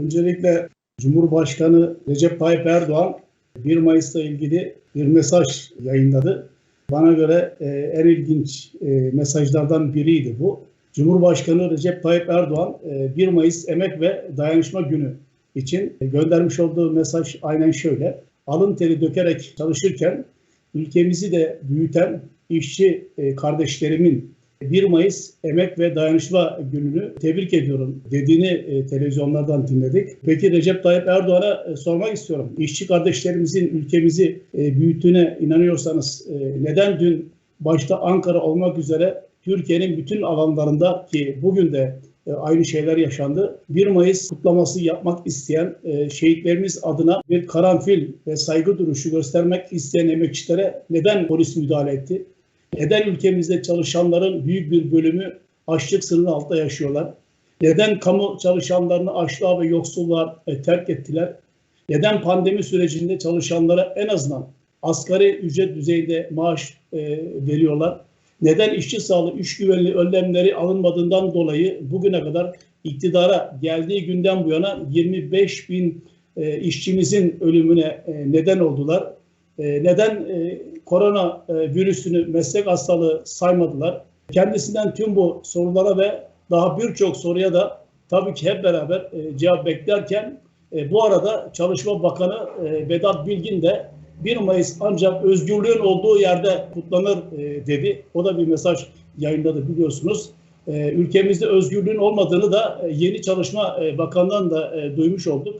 Öncelikle Cumhurbaşkanı Recep Tayyip Erdoğan 1 Mayıs'la ilgili bir mesaj yayınladı. Bana göre e, en ilginç e, mesajlardan biriydi bu. Cumhurbaşkanı Recep Tayyip Erdoğan e, 1 Mayıs Emek ve Dayanışma Günü için göndermiş olduğu mesaj aynen şöyle. Alın teri dökerek çalışırken ülkemizi de büyüten işçi e, kardeşlerimin 1 Mayıs Emek ve Dayanışma Günü'nü tebrik ediyorum dediğini e, televizyonlardan dinledik. Peki Recep Tayyip Erdoğan'a e, sormak istiyorum. İşçi kardeşlerimizin ülkemizi e, büyüttüğüne inanıyorsanız neden dün başta Ankara olmak üzere Türkiye'nin bütün alanlarında ki bugün de aynı şeyler yaşandı. 1 Mayıs kutlaması yapmak isteyen şehitlerimiz adına bir karanfil ve saygı duruşu göstermek isteyen emekçilere neden polis müdahale etti? Neden ülkemizde çalışanların büyük bir bölümü açlık sınırı altında yaşıyorlar? Neden kamu çalışanlarını açlığa ve yoksulluğa e, terk ettiler? Neden pandemi sürecinde çalışanlara en azından asgari ücret düzeyinde maaş e, veriyorlar? Neden işçi sağlığı, iş güvenliği önlemleri alınmadığından dolayı bugüne kadar iktidara geldiği günden bu yana 25 bin e, işçimizin ölümüne e, neden oldular? Neden korona virüsünü meslek hastalığı saymadılar? Kendisinden tüm bu sorulara ve daha birçok soruya da tabii ki hep beraber e, cevap beklerken e, bu arada Çalışma Bakanı e, Vedat Bilgin de 1 Mayıs ancak özgürlüğün olduğu yerde kutlanır dedi. O da bir mesaj yayınladı biliyorsunuz. Ülkemizde özgürlüğün olmadığını da yeni Çalışma Bakanlığı'ndan da duymuş olduk.